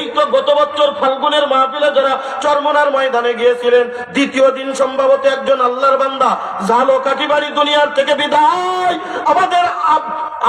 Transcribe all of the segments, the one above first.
এই তো গত বছর ফাল্গুনের মাহফিলে যারা চরমনার ময়দানে গিয়েছিলেন, দ্বিতীয় দিন সম্ভবত একজন আল্লাহর বান্দা জালো কাঠিবাড়ি দুনিয়ার থেকে বিদায়। আমাদের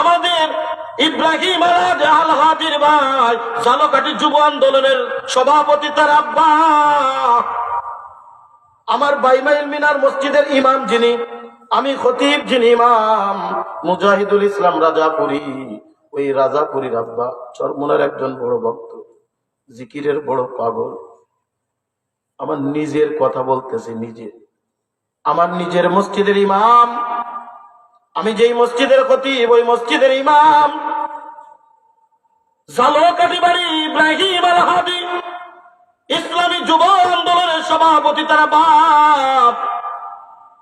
আমাদের ইব্রাহিম আল হাজির ভাই জালোকাঠি যুব আন্দোলনের সভাপতি তার আব্বা। আমার বাইমাইল মিনার মসজিদের ইমাম যিনি, আমি খতিব যিনি ইমাম, মুজাহিদুল ইসলাম রাজাপুরি। ওই রাজাপুরীর আব্বা, চরমনার একজন বড় ভক্ত। জিকিরের বড় পাগল। আমার নিজের কথা বলতেছি নিজে। আমার নিজের মসজিদের ইমাম। আমি যেই মসজিদের খতিব, ওই মসজিদের ইমাম। বাড়ি ইসলামী যুব আন্দোলনের সভাপতি তারা বাপ।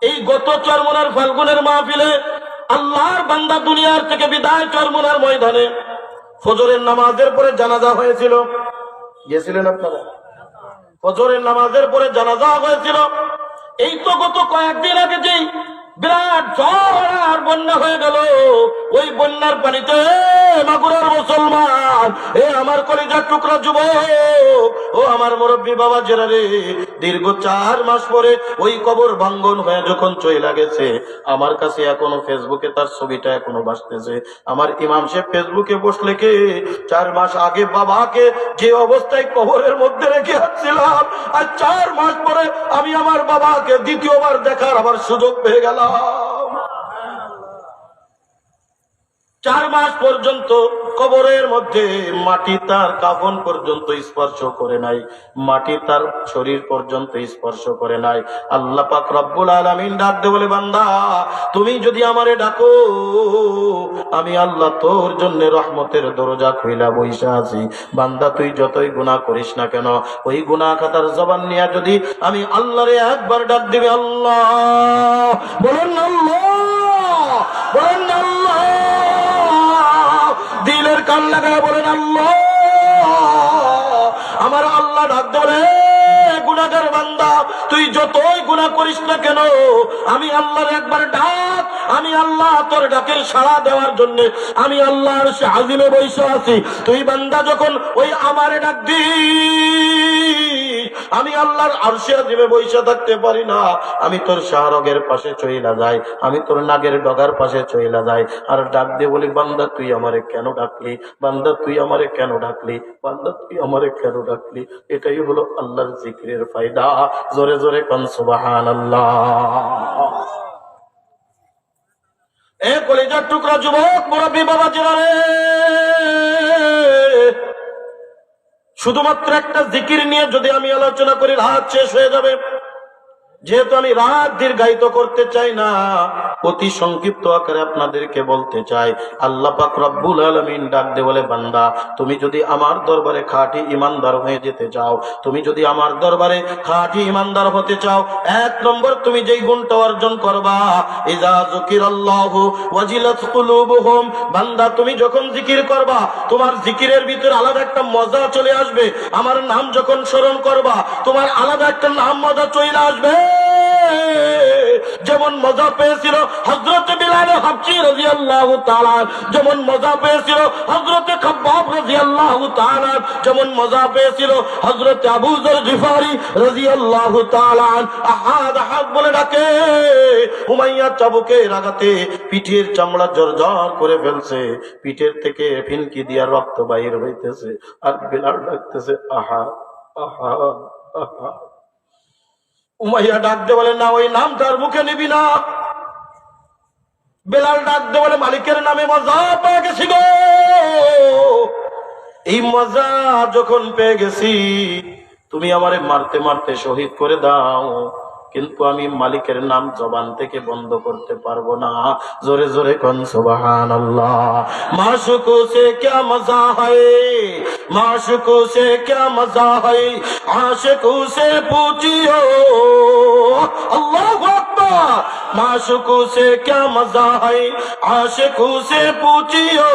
এই গত চরমনার ফাল্গুনের মাহফিলে আল্লাহর বান্দা দুনিয়ার থেকে বিদায় চরমনার ময়দানে ফজরের নামাজের পরে জানাজা হয়েছিল। গিয়েছিলেন আপনারা? ফজরের নামাজের পরে জানাজা হয়েছিল। এই তো গত কয়েকদিন আগে যেই বিরাট ঝড় আর বন্যা হয়ে গেল, ওই বন্যার পানিতে এ আমার কলিজার টুকরা যুবক, ও আমার মুরব্বী বাবা জেরারে দীর্ঘ চার মাস পরে ওই কবর ভাঙ্গন হয়ে যখন চইলা গেছে, আমার কাছে এখনও ফেসবুকে তার ছবিটা এখনও বাসতেছে। আমার ইমাম সাহেব ফেসবুকে বসলে কে, চার মাস আগে বাবাকে যে অবস্থায় কবরের মধ্যে রেখে আসছিলাম, আর চার মাস পরে আমি আমার বাবাকে দ্বিতীয়বার দেখার আবার সুযোগ পেয়ে গেলাম। চার মাস পর্যন্ত কবরের মধ্যে মাটি তার কাফন পর্যন্ত স্পর্শ করে নাই, মাটি তার শরীর পর্যন্ত স্পর্শ করে নাই। আল্লাহ পাক রব্বুল আলামিন ডাক দে বলে, বান্দা, তুমি যদি আমারে ডাকো, আমি আল্লাহ তোর জন্য রহমতের দরজা খুইলা বইসা আছি। বান্দা, তুই যতই গুনাহ করিস না কেন, ওই গুনাহ খাতার জবান নিয়ে যদি আমি আল্লাহরে একবার ডাক দিবে, আল্লাহ, বলেন আল্লাহ। কান লাগায় বলেন, আল্লাহ, আমার আল্লাহ ডাক ধরে গুণাগার বান্দা, তুই যতই গুণা করিস না কেন, আমি আল্লাহর একবার ডাক, আমি আল্লাহ তোর ডাকের সাড়া দেওয়ার জন্য, আমি আল্লাহর সে আজিমে বৈশ আছি। তুই বান্দা যখন ওই আমারে ডাক দি আমি আল্লাহর আরশে আজিমে বৈশা থাকতে পারি না। আমি তোর শাহরগের পাশে চইলা যাই। আমি তোর নাগের ডগার পাশে চইলা যাই। আর ডাক দিয়ে বলি, বান্দা, তুই আমারে কেন ডাকলি? বান্দা, তুই আমারে কেন ডাকলি? বান্দা, তুই আমারে কেন ডাকলি? এটাই হলো আল্লাহর জিকিরের ফায়দা। জোরে জোরে কন সুবাহান আল্লাহ এ কলিজার টুকরা যুবক, মুরব্বী বাবা জেনারে শুধুমাত্র একটা জিকির নিয়ে যদি আমি আলোচনা করি, রাত শেষ হয়ে যাবে। যেহেতু আমি রাত দীর্ঘায়িত করতে চাই না অতি সংক্ষিপ্ত আকারে আপনাদেরকে বলতে চাই। আল্লাহ পাক রব্বুল আলমিন ডাক দে বলে, বান্দা, তুমি যদি আমার দরবারে খাঁটি ইমানদার হয়ে যেতে চাও, তুমি যদি আমার দরবারে খাঁটি ইমানদার হতে চাও, এক নম্বর তুমি যেই গুণটা অর্জন করবা ইজা জুকির আল্লাহ ওয়াজিলাত কুলুবুহুম, বান্দা, তুমি যখন জিকির করবা, তোমার জিকিরের ভিতরে আলাদা একটা মজা চলে আসবে, আমার নাম যখন স্মরণ করবা, তোমার আলাদা একটা নাম মজা চলে আসবে। যেমন মজা পেয়েছিল হজরত বিলাল হাফসি রাজি আল্লাহ যেমন মজা পেয়েছিল হজরত খাব্বাব রাজি আল্লাহ যেমন মজা পেয়েছিল হজরত আবু জর জিফারি রাজি আল্লাহ আহাদ আহাদ বলে ডাকে হুমাইয়া চাবুকে রাগাতে পিঠের চামড়া জর্জর করে ফেলছে, পিঠের থেকে ফিনকি দিয়া রক্ত বাহির হইতেছে, আর বিলাল ডাকতেছে, আহা আহা আহা। উমাইয়া ডাক দে বলে, না, ওই নাম নামটার মুখে নিবি না। বেলাল ডাক দে বলে, মালিকের নামে মজা পেয়ে গেছি গো। এই মজা যখন পেয়ে গেছি, তুমি আমারে মারতে মারতে শহীদ করে দাও। কিন্তু আমি মালিকের নাম জবান থেকে বন্ধ করতে পারব না। জোরে জোরে কন সুবাহান আল্লাহ মাশুকু সে ক্যা মজা হয়? মাশুকু সে ক্যা মজা হয়? আশকু সে পুছিও আল্লাহ আকবার। माशुकू से क्या मजा है आशिकू से पूछियो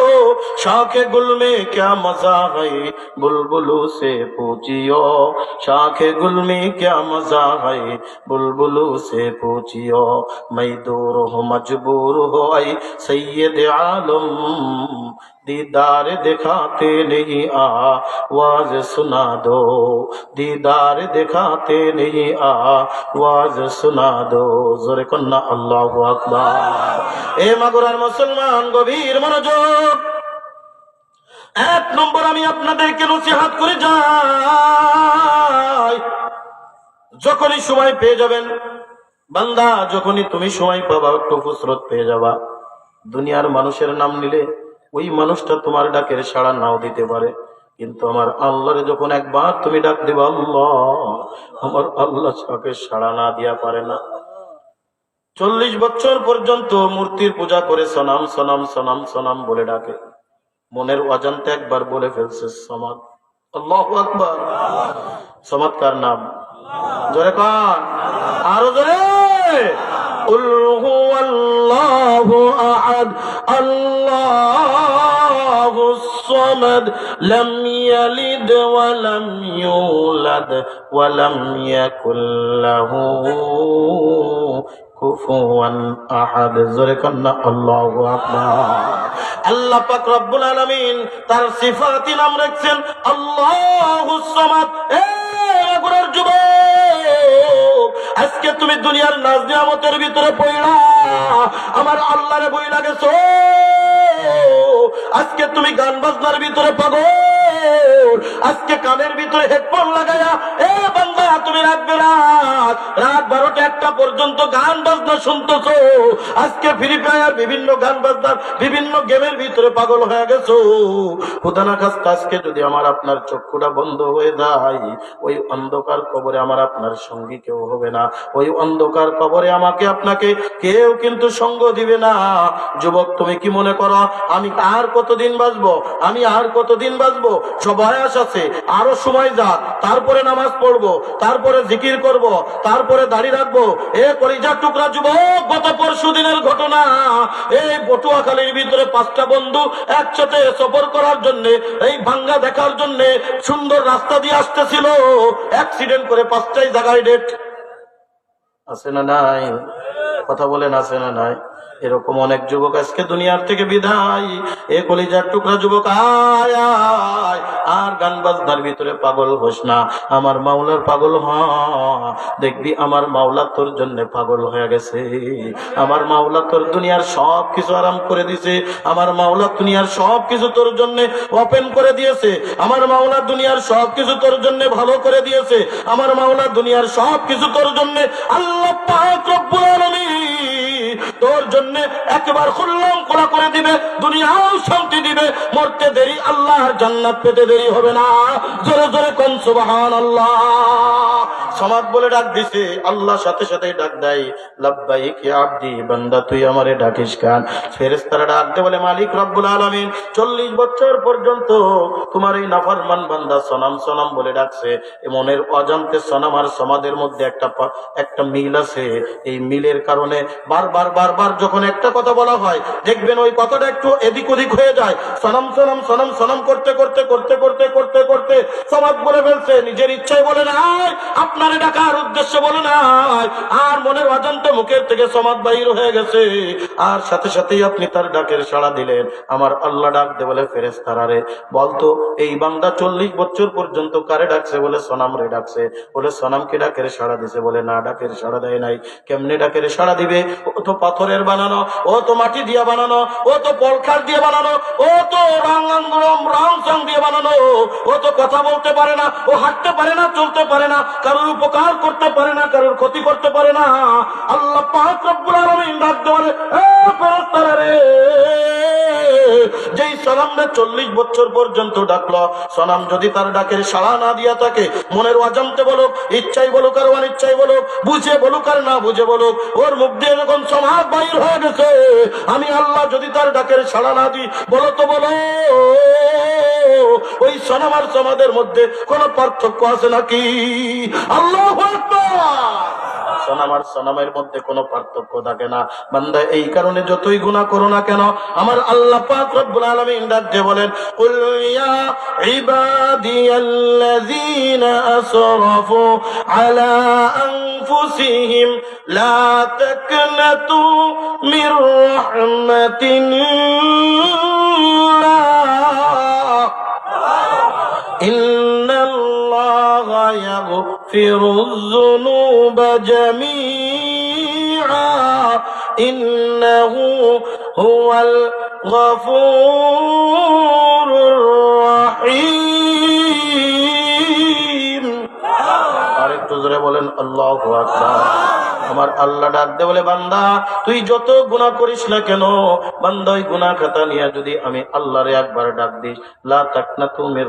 शाख गुल में क्या मजा है बुलबुलू से पूछियो शाख गुल में क्या मजा है बुलबुलू से पूछियो मैं दूर हो मजबूर हो आई सैयद आलम दीदार दिखाते नहीं आ वाज सुना दो दीदार दिखाते नहीं आ वाज सुना दो जोरे कन्ना আল্লাহ আকবার। এ মাগুরার মুসলমান গভীর মনোযোগ। এক নম্বর আমি আপনাদেরকে নসিহাত করে যাই। যখনই সময় পেয়ে যাবেন, বান্দা, যখনই তুমি সময় পাবা, একটু ফুসরত পেয়ে যাবা। দুনিয়ার মানুষের নাম নিলে ওই মানুষটা তোমার ডাকের সাড়া নাও দিতে পারে। কিন্তু আমার আল্লাহরে যখন একবার তুমি ডাক দেবা, আল্লাহ, আমার আল্লাহ সাড়া না দিয়া পারে না। চল্লিশ বছর পর্যন্ত মূর্তির পূজা করে সনাম সনাম সনাম সনাম বলে ডাকে মনের অজান্তে একবার বলে ফেলছে সমাদ আল্লাহ আকবার চমৎকার নাম জোরে কান আরো জোরে قل هو الله أحد الله الصمد لم يلد ولم يولد ولم يكن له কুফুয়ান আহাদ, জোরে কন্যা, আল্লাহু আকবার। আল্লাহ পাক রব্বুল আলামিন তার সিফাতি নাম রাখছেন সামাদ। এ মাগুরার যুবক, আজকে তুমি দুনিয়ার নাজ নিয়ামতের ভিতরে পড়লা। আমার আল্লাহরে বই লাগেছো। আজকে তুমি গান বাজনার ভিতরে পাগল। আজকে কানের ভিতরে হেডফোন লাগায়া, এ বান্দা, তুমি রাখবে রাত রাত বারোটা একটা পর্যন্ত গান বাজনা শুনতেছো। আজকে ফ্রি ফায়ার বিভিন্ন গান বাজনার বিভিন্ন গেমের ভিতরে পাগল হয়ে গেছো। হুদানা কাছ আজকে যদি আমার আপনার চক্ষুটা বন্ধ হয়ে যায়, ওই অন্ধকার কবরে আমার আপনার সঙ্গী কেউ হবে না। ওই অন্ধকার কবরে আমাকে আপনাকে কেউ কিন্তু সঙ্গ দিবে না। যুবক, তুমি কি মনে করো, আমি আর কতদিন বাঁচবো? আমি আর কতদিন বাঁচবো? সব বয়স আছে, আরও সময় যাক, তারপরে নামাজ পড়ব, তারপরে জিকির করব, তারপরে দাড়ি রাখব। এ কলিজার টুকরা যুবক, গত পরশু দিনের ঘটনা। এই পটুয়াখালীর ভিতরে পাঁচটা বন্ধু একসাথে সফর করার জন্য, এই ভাঙ্গা দেখার জন্য সুন্দর রাস্তা দিয়ে আসতেছিল। অ্যাক্সিডেন্ট করে পাঁচটাই জায়গায় ডেট। আছে না নাই? কথা বলেন, আছে না নাই? এরকম অনেক যুবক আজকে দুনিয়ার থেকে বিদায়। এ কলিজার টুকরা যুবক, আয় আর গান বাজনার ভিতরে পাগল হোস না। আমার মাওলার পাগল হ। দেখবি আমার মাওলা তোর জন্য পাগল হয়ে গেছে। আমার মাওলা তোর দুনিয়ার সব কিছু আরাম করে দিছে আমার মাওলা দুনিয়ার সব কিছু তোর জন্য ওপেন করে দিয়েছে। আমার মাওলা দুনিয়ার সব কিছু তোর জন্য ভালো করে দিয়েছে। আমার মাওলা দুনিয়ার সব কিছু তোর জন্য আল্লাহ পাক রব্বুল আলামিন তোর জন্য একবার খুল্লম খোলা করে দিবে, দুনিয়াও শান্তি দিবে। মরতে দেরি আল্লাহর জান্নাত পেতে দেরি হবে না। জোরে জোরে কন সুবহান আল্লাহ সমাজ বলে ডাক দিছে, আল্লাহ সাথে সাথে ডাক দেয় লাব্বাই কি আব্দি, বান্দা, তুই আমারে ডাকিস কান? ফেরেস্তারা ডাক দে বলে, মালিক রব্বুল আলামিন, চল্লিশ বছর পর্যন্ত তোমার এই নাফরমান বান্দা সনাম সনাম বলে ডাকছে। মনের অজান্তে সনাম আর সমাদের মধ্যে একটা একটা মিল আছে। এই মিলের কারণে বারবার বারবার যখন একটা কথা বলা হয়, দেখবেন ওই কথাটা একটু এদিক ওদিক হয়ে যায়। সনম সনম সনম সনম করতে করতে করতে করতে করতে করতে সমাজ বলে ফেলছে, নিজের ইচ্ছায় বলে না আপনারে ডাকার উদ্দেশ্য বলে নাই। আর মনের অজান্তে মুখের থেকে সমাজ বাহির হয়ে গেছে। আর সাথে সাথেই আপনি তার ডাকের সাড়া দিলেন। আমার আল্লাহ ডাক দে বলে ফেরেস তারারে বলতো এই বান্দা চল্লিশ বছর পর্যন্ত কারে ডাকছে বলে সনাম রে ডাকছে? বলে সনামকে ডাকের সাড়া দিছে? বলে, না, ডাকের সাড়া দেয় নাই। কেমনে ডাকের সাড়া দিবে? ও তো পাথরের বানানো, ও তো মাটি দিয়ে বানানো, ও তো পলখার দিয়ে বানানো, ও তো রং রং সং দিয়ে বানানো। ও তো কথা বলতে পারে না, ও হাঁটতে পারে না, চলতে পারে না, কারোর উপকার করতে পারে না, কারোর ক্ষতি করতে পারে না। আল্লাহ পাক রব্বুল রে! যেই সনামনে চল্লিশ বছর পর্যন্ত ডাকলো সনাম যদি তার ডাকের সাড়া না দিয়া থাকে, মনের অজান্তে বলুক, ইচ্ছাই বলুক আর অনিচ্ছাই বলুক, বুঝে বলুক আর না বুঝে বলুক, ওর মুখ দিয়ে যখন সমাজ বাহির হয়ে গেছে, আমি আল্লাহ যদি তার ডাকের সাড়া না দিই, বলো তো বলো। ওই সনাম আর সমাদের মধ্যে কোন পার্থক্য আছে নাকি? আল্লাহ সনাম আর সনামের মধ্যে কোনো পার্থক্য থাকে না। বান্দা, এই কারণে যতই গুণা করো না কেন, আমার আল্লাহ পাক রব্বুল আলামিন ডাক বলেন, কুল ইয়া ইবাদিয়াল্লাযীনা আসরাফু আলা আনফুসিহিম, লা তাকনাতু মির রাহমাতিল্লাহ إن الله يغفر الذنوب جميعا إنه هو الغفور الرحيم আরেকটু জোরে বলেন আল্লাহ আকবার আমার আল্লাহ ডাক দে বলে, বান্দা, তুই যত গুণা করিস না কেন? বান্দা, ওই গুণা খাতা নিয়ে যদি আমি আল্লাহরে একবার ডাক দিস, লা তুমি তুমির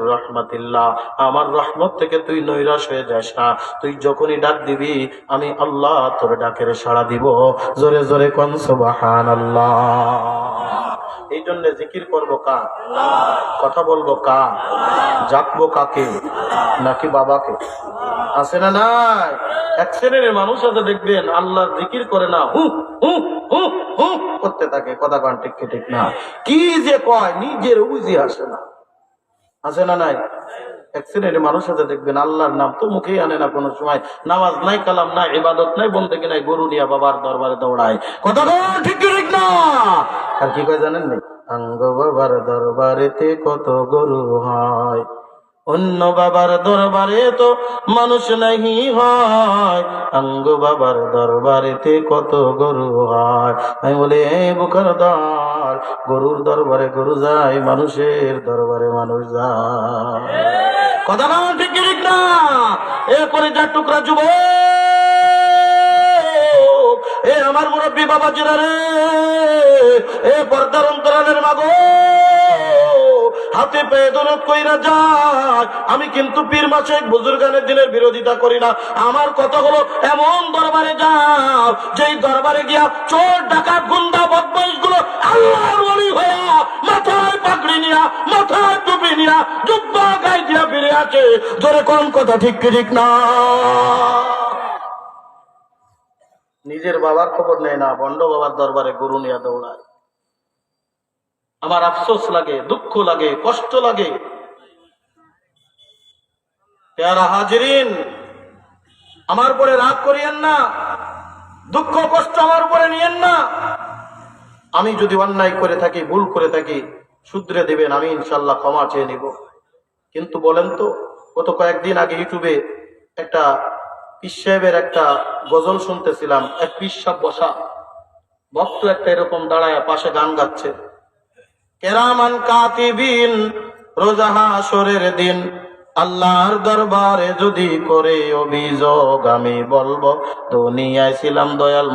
আমার রহমত থেকে তুই নৈরাশ হয়ে যাস না। তুই যখনই ডাক দিবি, আমি আল্লাহ তোর ডাকের সাড়া দিব। জোরে জোরে কনসবাহান সুবহানাল্লাহ। এই জন্য জিকির করব কা কথা বলব কা জাকবো কাকে? নাকি বাবাকে? আছে না নাই? এক শ্রেণির মানুষ আছে, দেখবেন আল্লাহ জিকির করে না, হু হু হু হু করতে থাকে। কথা কান ঠিক ঠিক না? কি যে কয়, নিজের বুঝি আসে না। আছে না নাই? এক শ্রেণির মানুষ আছে, দেখবেন আল্লাহর নাম তো মুখেই আনে না কোনো সময়। নামাজ নাই, কালাম নাই, ইবাদত নাই কি নাই, গরু নিয়া বাবার দরবারে দৌড়ায়। কথা ঠিক না। আর কি কয় জানেন নি? আঙ্গ বাবার দরবারেতে কত গরু হয় অন্য বাবার দরবারে তো মানুষ নাহি হয়। আঙ্গ বাবার দরবারেতে কত গরু হয় আমি বলি এই বুখার দর গরুর দরবারে গরু যায় মানুষের দরবারে মানুষ যায়। কথা না ঠিক না? এরপরে যা টুকরা যুব এ আমার মুরব্বী বাবা জিরা রে, এ পর্দার অন্তরালের মাগো, হাতে পেয়ে দৌলত কইরা যায় আমি কিন্তু পীর মাসে বুজুর্গানের দিনের বিরোধিতা করি না। আমার কথা হলো এমন দরবারে যাও, যেই দরবারে গিয়া চোর, ডাকাত, গুন্ডা বদমাইশগুলো আল্লাহর ওলি হইয়া মাথায় পাগড়ি নিয়া, মাথায় টুপি নিয়া, জুব্বা গায়ে দিয়া ফিরে আছে জোরে কোন কথা ঠিক ঠিক না? নিজের বাবার খবর নেয় না, বন্ড বাবার দরবারে গরু নিয়ে দৌড়ায়। আমার আফসোস লাগে, দুঃখ লাগে, কষ্ট লাগে। হাজরিন, আমার উপরে রাগ করিয়েন না, দুঃখ কষ্ট আমার উপরে নিয়েন না। আমি যদি অন্যায় করে থাকি, ভুল করে থাকি, শুধরে দেবেন, আমি ইনশাল্লাহ ক্ষমা চেয়ে নিব। কিন্তু বলেন তো, গত কয়েকদিন আগে ইউটিউবে একটা পিস সাহেবের একটা গজল শুনতেছিলাম, এক পিস বসা। ভক্ত একটা এরকম দাঁড়ায় পাশে গান গাচ্ছে। কেরামান কাতিবিন, রোজা হাসরের দিন, আল্লাহর দরবারে যদি করে অভিযোগ আমি বলব, দুনিয়ায় ছিলাম দয়াল